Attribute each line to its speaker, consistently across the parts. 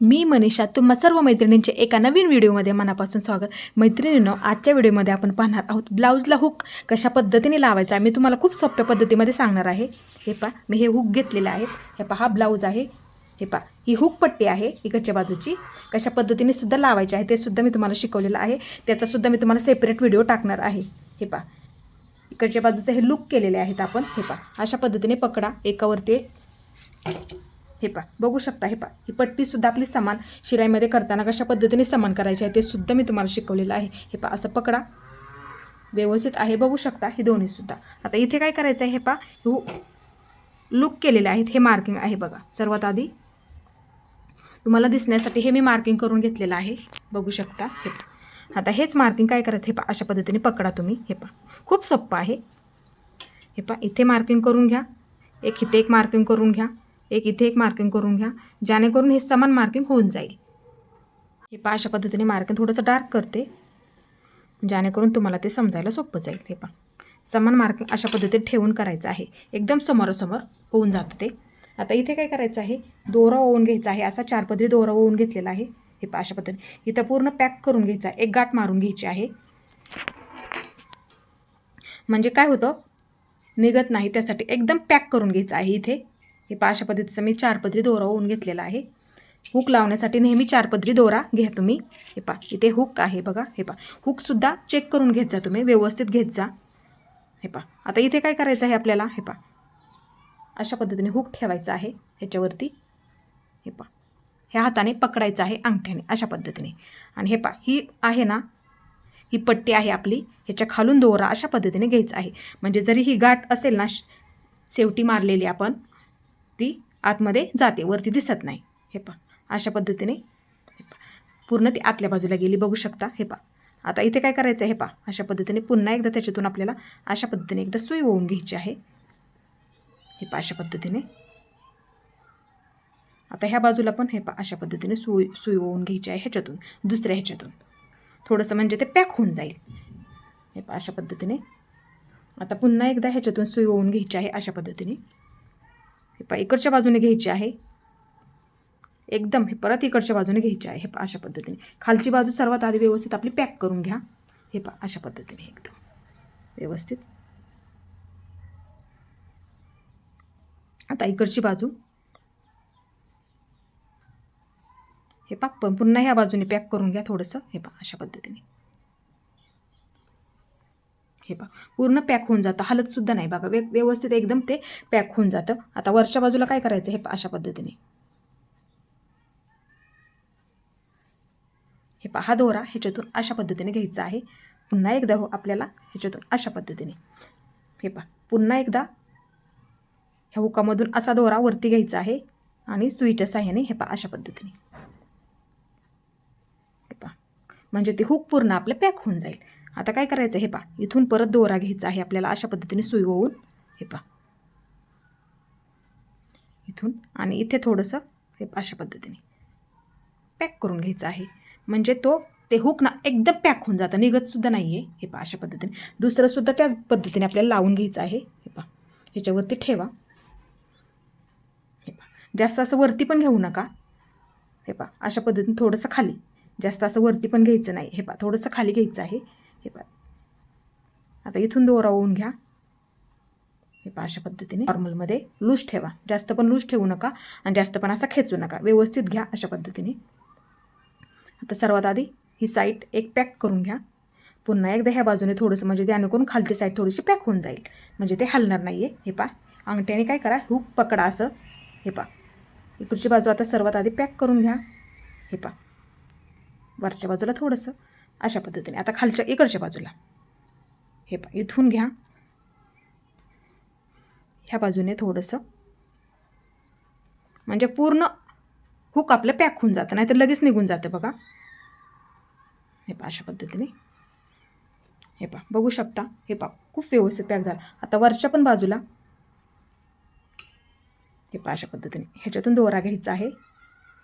Speaker 1: मी मनीषा तुम्हा सर्व मैत्रिणींचे एका नवीन व्हिडिओमध्ये मनापासून स्वागत. मैत्रिणींनो आजच्या व्हिडिओमध्ये आपण पाहणार आहोत ब्लाऊजला हुक कशा पद्धतीने लावायचा आहे. मी तुम्हाला खूप सोप्या पद्धतीमध्ये सांगणार आहे. हे पा मी हे हुक घेतलेले आहेत हे पहा हा ब्लाऊज आहे. हे पा ही हुक पट्टी आहे इकडच्या बाजूची. कशा पद्धतीने सुद्धा लावायची आहे ते सुद्धा मी तुम्हाला शिकवलेलं आहे. त्याचासुद्धा मी तुम्हाला सेपरेट व्हिडिओ टाकणार आहे. हे पा इकडच्या बाजूचे हे लुक केलेले आहेत आपण. हे पा अशा पद्धतीने पकडा. एकावरती एक. हे पा बघू शकता हे पा ही पट्टीसुद्धा आपली समान शिलाईमध्ये करताना कशा पद्धतीने समान करायची आहे ते सुद्धा मी तुम्हाला शिकवलेलं आहे. हे पा असं पकडा. व्यवस्थित आहे बघू शकता हे दोन्हीसुद्धा आता इथे काय करायचं आहे हे पा हु लुक केलेले आहेत हे मार्किंग आहे बघा. सर्वात आधी तुम्हाला दिसण्यासाठी हे मी मार्किंग करून घेतलेलं आहे. बघू शकता हे पा आता हेच मार्किंग काय करत हे पा अशा पद्धतीने पकडा तुम्ही हे पा खूप सोप्पं आहे. हे पा इथे मार्किंग करून घ्या. एक इथे एक मार्किंग करून घ्या. एक इथे एक मार्किंग करून घ्या. जेणेकरून हे समान मार्किंग होऊन जाईल. हे पहा अशा पद्धतीने मार्किंग थोडंसं डार्क करते. जेणेकरून तुम्हाला ते समजायला सोपं जाईल. हे पण समान मार्किंग अशा पद्धतीने ठेवून करायचं आहे. एकदम समोरासमोर होऊन जातं ते. आता इथे काय करायचं आहे? दोरा ओवून घ्यायचा आहे. असा चार पदरी दोरा ओवून घेतलेला आहे. हे पहा अशा पद्धतीने. इथं पूर्ण पॅक करून घ्यायचा आहे. एक गाठ मारून घ्यायची आहे. म्हणजे काय होतं? निघत नाही. त्यासाठी एकदम पॅक करून घ्यायचं आहे इथे. हे पा अशा पद्धतीचं मी चार पदरी दोरा होऊन घेतलेला आहे. हुक लावण्यासाठी नेहमी चार पदरी दोरा घ्या तुम्ही. हे पा इथे हुक आहे बघा हे पा हुकसुद्धा चेक करून घेत जा तुम्ही व्यवस्थित घेत जा. हे पा आता इथे काय करायचं आहे आपल्याला? हे पा अशा पद्धतीने हुक ठेवायचा आहे ह्याच्यावरती. हे पा ह्या हाताने पकडायचं आहे अंगठ्याने अशा पद्धतीने. आणि हे पा ही आहे ना ही पट्टी आहे आपली ह्याच्या खालून दोरा अशा पद्धतीने घ्यायचं आहे. म्हणजे जरी ही गाठ असेल ना श- शेवटी मारलेली आपण ती आतमध्ये जाते वरती दिसत नाही. हे पा अशा पद्धतीने पूर्ण ती आतल्या बाजूला गेली बघू शकता. हे पा आता इथे काय करायचं आहे हे पा अशा पद्धतीने पुन्हा एकदा त्याच्यातून आपल्याला अशा पद्धतीने एकदा सुई होऊन घ्यायची आहे. हे पा अशा पद्धतीने. आता ह्या बाजूला पण हे पा अशा पद्धतीने सुई सुई होऊन घ्यायची आहे ह्याच्यातून दुसऱ्या ह्याच्यातून. थोडंसं म्हणजे ते पॅक होऊन जाईल. हे पा अशा पद्धतीने. आता पुन्हा एकदा ह्याच्यातून सुई होऊन घ्यायची आहे अशा पद्धतीने. हे पा इकडच्या बाजूने घ्यायची आहे. एकदम हे परत इकडच्या बाजूने घ्यायची आहे. हे पा अशा पद्धतीने. खालची बाजू सर्वात आधी व्यवस्थित आपली पॅक करून घ्या. हे पा अशा पद्धतीने एकदम. व्यवस्थित. आता इकडची बाजू. हे पा पण पुन्हा ह्या बाजूने पॅक करून घ्या थोडंसं. हे पा अशा पद्धतीने. हे पा पूर्ण पॅक होऊन जातं. हलतसुद्धा नाही बघा. व्यवस्थित एकदम ते पॅक होऊन जातं. आता वरच्या बाजूला काय करायचं हे पा अशा पद्धतीने. हे पहा हा दोरा ह्याच्यातून अशा पद्धतीने घ्यायचा आहे. पुन्हा एकदा हो आपल्याला ह्याच्यातून अशा पद्धतीने. हे पहा पुन्हा एकदा ह्या हुकामधून असा दोरा वरती घ्यायचा आहे आणि सुईच्या साह्याने हे पहा अशा पद्धतीने. हे पहा. म्हणजे ते हुक पूर्ण आपलं पॅक होऊन जाईल. आता काय करायचं हे पा इथून परत दोरा घ्यायचा आहे आपल्याला अशा पद्धतीने सुई होऊन हे पा इथून आणि इथे थोडंसं हे पा अशा पद्धतीने. पॅक करून घ्यायचं आहे. म्हणजे तो ते हुक ना एकदम पॅक होऊन जातं. निघतसुद्धा नाही आहे हे पा अशा पद्धतीने. दुसरंसुद्धा त्याच पद्धतीने आपल्याला लावून घ्यायचं आहे. हे पा ह्याच्यावरती ठेवा. हे पा जास्त असं वरती पण घेऊ नका. हे पा अशा पद्धतीने थोडंसं खाली. जास्त असं वरती पण घ्यायचं नाही. हे पा थोडंसं खाली घ्यायचं आहे. हे पहा आता इथून दोरा होऊन घ्या. हे पा अशा पद्धतीने नॉर्मलमध्ये लूज ठेवा. जास्त पण लूज ठेवू नका आणि जास्त पण असा खेचू नका. व्यवस्थित घ्या अशा पद्धतीने. आता सर्वात आधी ही साईट एक पॅक करून घ्या. पुन्हा एकदा ह्या बाजूने थोडंसं म्हणजे जेणेकरून खालची साईड थोडीशी पॅक होऊन जाईल. म्हणजे ते हलणार नाही आहे हे पा अंगठ्याने काय करा? हुक पकडा असं. हे पा इकडची बाजू आता सर्वात आधी पॅक करून घ्या. हे पा वरच्या बाजूला थोडंसं. अशा पद्धतीने. आता खालच्या इकडच्या बाजूला. हे पा इथून घ्या. ह्या बाजूने थोडंसं. म्हणजे पूर्ण हुक आपलं पॅक होऊन जातं नाही तर लगेच निघून जातं बघा. हे पा अशा पद्धतीने. हे पा बघू शकता. हे पा खूप व्यवस्थित पॅक झाला. आता वरच्या पण बाजूला. हे पा अशा पद्धतीने. ह्याच्यातून दोरा घ्यायचा आहे.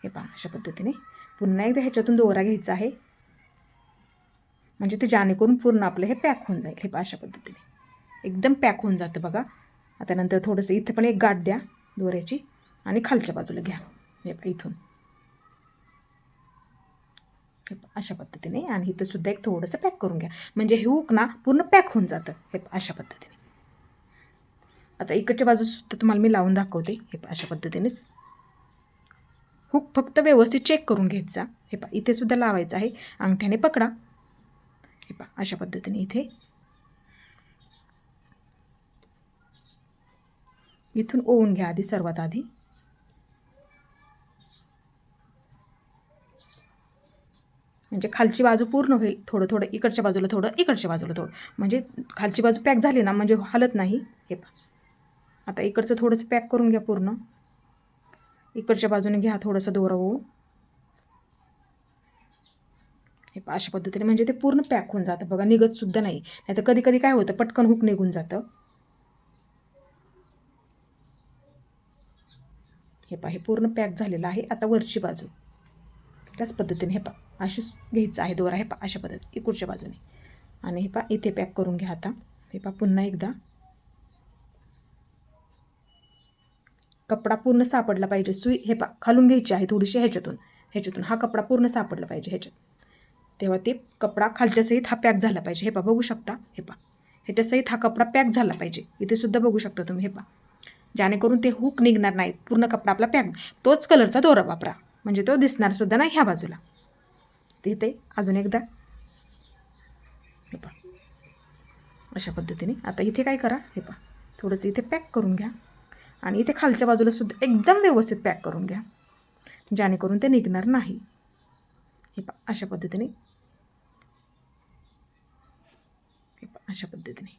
Speaker 1: हे पा अशा पद्धतीने. पुन्हा एकदा ह्याच्यातून दोरा घ्यायचा आहे. म्हणजे ते जेणेकरून पूर्ण आपलं हे पॅक होऊन जाईल हे अशा पद्धतीने. एकदम पॅक होऊन जातं बघा. आता नंतर थोडंसं इथं पण एक गाठ द्या दोऱ्याची आणि खालच्या बाजूला घ्या. हे इथून. हे अशा पद्धतीने आणि इथं सुद्धा एक थोडंसं पॅक करून घ्या. म्हणजे हे हुक ना पूर्ण पॅक होऊन जातं. हे अशा पद्धतीने. आता इकडच्या बाजूसुद्धा तुम्हाला मी लावून दाखवते. हे अशा पद्धतीनेच. हुक फक्त व्यवस्थित चेक करून घेत जा. हे पा इथे सुद्धा लावायचं आहे. अंगठ्याने पकडा. हे पहा अशा पद्धतीने इथे. इथून ओवून घ्या आधी सर्वात आधी. म्हणजे खालची बाजू पूर्ण होईल थोडं थोडं इकडच्या बाजूला थोडं इकडच्या बाजूला थोडं. म्हणजे खालची बाजू पॅक झाली ना म्हणजे हालत नाही. हे पहा. आता इकडचं थोडंसं पॅक करून घ्या पूर्ण. इकडच्या बाजूने घ्या थोडंसं दोरा होऊ हे अशा पद्धतीने म्हणजे ते पूर्ण पॅक होऊन जातं. बघा निघत सुद्धा नाही. नाही तर कधी कधी काय होतं पटकन हुक निघून जातं. हे पा हे पूर्ण पॅक झालेलं आहे आता वरची बाजू. त्याच पद्धतीने हे पा अशी घ्यायचं आहे दोरा. हे पा अशा पद्धतीने इकडच्या बाजूने. आणि हे पा इथे पॅक करून घ्या आता. हे पहा पुन्हा एकदा. कपडा पूर्ण सापडला पाहिजे. सुई हे पा खालून घ्यायची आहे थोडीशी ह्याच्यातून. ह्याच्यातून. हा कपडा पूर्ण सापडला पाहिजे ह्याच्यात. तेव्हा ते कपडा खालच्यासहित हा पॅक झाला पाहिजे. हे पा बघू शकता. हे पा ह्याच्यासहित हा कपडा पॅक झाला पाहिजे. इथे सुद्धा बघू शकता तुम्ही हे पा जेणेकरून ते हुक निघणार नाहीत. पूर्ण कपडा आपला पॅक तोच कलरचा दोरा वापरा. म्हणजे तो दिसणार सुद्धा नाही ह्या बाजूला. ते इथे अजून एकदा. हे पा अशा पद्धतीने. आता इथे काय करा? हे पा थोडंसं इथे पॅक करून घ्या. आणि इथे खालच्या बाजूला सुद्धा एकदम व्यवस्थित पॅक करून घ्या. जेणेकरून ते निघणार नाही. हे पा अशा पद्धतीने. हे पहा अशा पद्धतीने.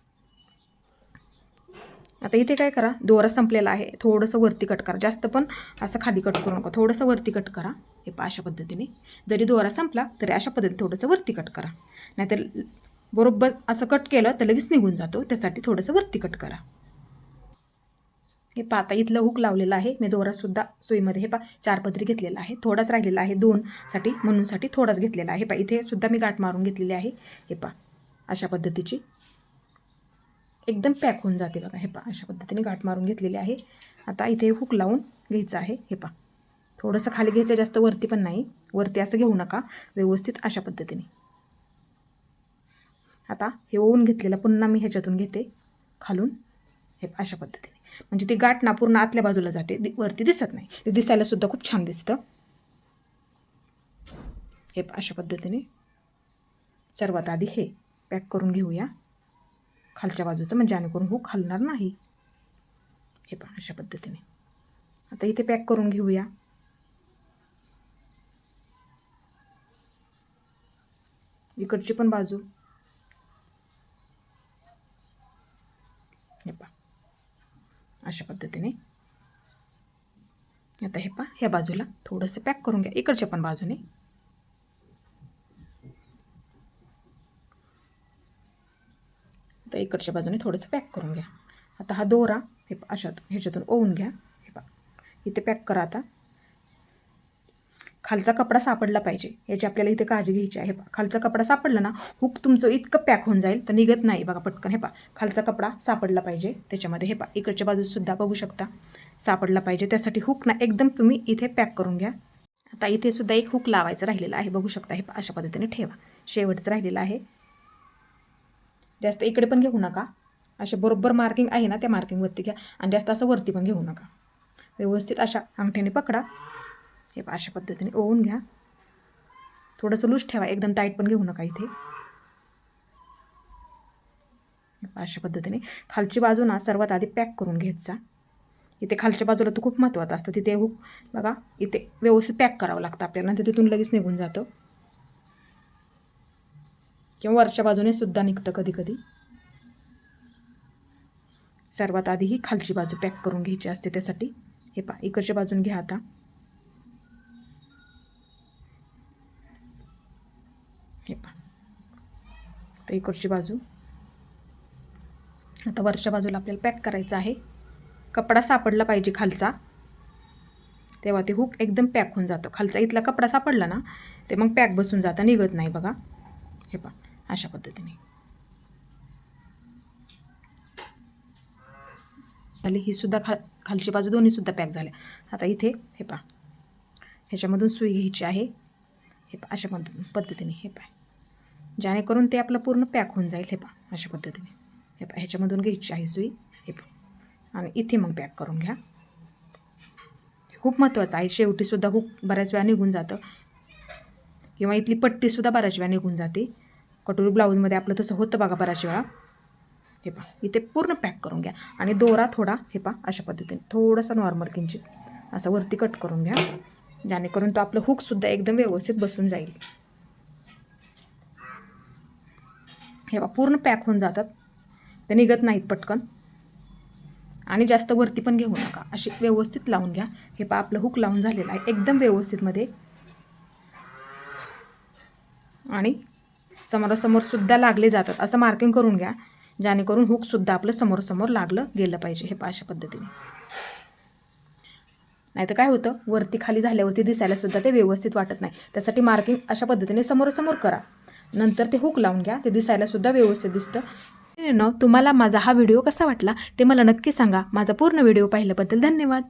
Speaker 1: आता इथे काय करा दोरा संपलेला आहे. थोडंसं वरती कट करा. जास्त पण असं खाली कट करू नका. थोडंसं वरती कट करा. हे पा अशा पद्धतीने. जरी दोरा संपला तरी अशा पद्धतीने थोडंसं वरती कट करा. नाहीतर बरोबर असं कट केलं तर लगेच निघून जातो. त्यासाठी थोडंसं वरती कट करा. हे पा आता इथलं हुक लावलेलं आहे. मी दोरासुद्धा सुईमध्ये हे पा चार पदरी घेतलेला आहे थोडाच राहिलेला आहे दोनसाठी म्हणूनसाठी थोडाच घेतलेला आहे. पा इथे सुद्धा मी गाठ मारून घेतलेली आहे. हे पा अशा पद्धतीची. एकदम पॅक होऊन जाते बघा हे पा अशा पद्धतीने गाठ मारून घेतलेली आहे. आता इथे हुक लावून घ्यायचं आहे हे पा थोडंसं खाली घ्यायचं जास्त वरती पण नाही. वरती असं घेऊ नका व्यवस्थित अशा पद्धतीने. आता हे ओवून घेतलेलं पुन्हा मी ह्याच्यातून घेते खालून. हे अशा पद्धतीने. म्हणजे ती गाठ ना पूर्ण आतल्या बाजूला जाते. दि वरती दिसत नाही. ते दिसायला सुद्धा खूप छान दिसतं. हे अशा पद्धतीने. सर्वात आधी हे पॅक करून घेऊया. खालच्या बाजूचं म्हणजे जेणेकरून हो हुक हलणार नाही. हे पण अशा पद्धतीने. आता इथे पॅक करून घेऊया. इकडची पण बाजू. हे पा अशा पद्धति पद्धतीने. आता हे पा ह्या बाजूला थोडंसं पॅक करून घ्या, इकडच्या बाजू बाजूने. आता इकडच्या बाजूने थोडंसं पॅक करून आता हा दोरा, हे अशा ह्याच्यातून ओवून घ्या. हे इथे पॅक करा आता. खालचा कपडा सापडला पाहिजे. याची आपल्याला इथे काळजी घ्यायची आहे. पा खालचा कपडा सापडला ना हुक तुमचं इतकं पॅक होऊन जाईल तर निघत नाही बघा पटकन. हे पा खालचा कपडा सापडला पाहिजे त्याच्यामध्ये. हे पा इकडच्या बाजूसुद्धा बघू शकता सापडला पाहिजे. त्यासाठी हुक ना एकदम तुम्ही इथे पॅक करून घ्या. आता इथे सुद्धा एक हुक लावायचं राहिलेलं आहे. बघू शकता हे पा अशा पद्धतीने ठेवा. शेवटचं राहिलेलं आहे. जास्त इकडे पण घेऊ नका. असे बरोबर मार्किंग आहे ना त्या मार्किंगवरती घ्या. आणि जास्त असं वरती पण घेऊ नका. व्यवस्थित अशा अंगठ्याने पकडा. हे अशा पद्धतीने ओवून घ्या. थोडंसं लूज ठेवा एकदम टाईट पण घेऊ नका इथे. हे अशा पद्धतीने. खालची बाजू ना सर्वात आधी पॅक करून घेत जा. इथे खालच्या बाजूला तर खूप महत्त्वाचं असतं. तिथे हुक बघा इथे व्यवस्थित पॅक करावं लागतं आपल्याला नंतर तिथून लगेच निघून जातं. किंवा वरच्या बाजूने सुद्धा निघतं कधी कधी. सर्वात आधी ही खालची बाजू पॅक करून घ्यायची असते त्यासाठी. हे पा इकडच्या बाजून घ्या आता. हे पण तर इकडची बाजू. आता वरच्या बाजूला आपल्याला पॅक करायचं आहे. कपडा सापडला पाहिजे खालचा. तेव्हा ते हुक एकदम पॅक होऊन जातं. खालचा इथला कपडा सापडला ना ते मग पॅक बसून जातं निघत नाही बघा. हे पण अशा पद्धतीने. झाली ही सुद्धा खा खालची बाजू दोन्ही सुद्धा पॅक झाल्या. आता इथे हे पा ह्याच्यामधून सुई घ्यायची आहे. हे पा अशा पद्ध पद्धतीने हे पाय जेणेकरून ते आपलं पूर्ण पॅक होऊन जाईल हे पा अशा पद्धतीने. हे पा ह्याच्यामधून घ्यायची आहे सुई हे पा आणि इथे मग पॅक करून घ्या. खूप महत्त्वाचं आहे. शेवटीसुद्धा हुक बऱ्याच वेळा निघून जातं. किंवा इथली पट्टीसुद्धा बऱ्याच वेळा निघून जाते. कटोरी ब्लाऊजमध्ये आपलं तसं होतं बघा बऱ्याच वेळा. हे पा इथे पूर्ण पॅक करून घ्या. आणि दोरा थोडा हे पा अशा पद्धतीने. थोडासा नॉर्मल किंचित. असा वरती कट करून घ्या. जेणेकरून तो आपलं हुकसुद्धा एकदम व्यवस्थित बसून जाईल. हे बा पूर्ण पॅक होऊन जातात. ते निघत नाहीत पटकन. आणि जास्त वरती पण घेऊ नका. अशी व्यवस्थित लावून घ्या. हे पा आपलं हुक लावून झालेलं आहे. एकदम व्यवस्थितमध्ये आणि समोरासमोरसुद्धा लागले जातात. असं मार्किंग करून घ्या. जेणेकरून हुकसुद्धा आपलं समोरासमोर लागलं गेलं पाहिजे. हे पा अशा पद्धतीने. नाही तर काय होतं? वरती खाली झाल्यावरती दिसायलासुद्धा ते व्यवस्थित वाटत नाही. त्यासाठी मार्किंग अशा पद्धतीने समोरासमोर करा. नंतर ते हुक लावून घ्या. ते दिसायला सुद्धा व्यवस्थित दिसतं. तुम्हाला माझा हा व्हिडिओ कसा वाटला ते मला नक्की सांगा. माझा पूर्ण व्हिडिओ पाहिल्याबद्दल धन्यवाद.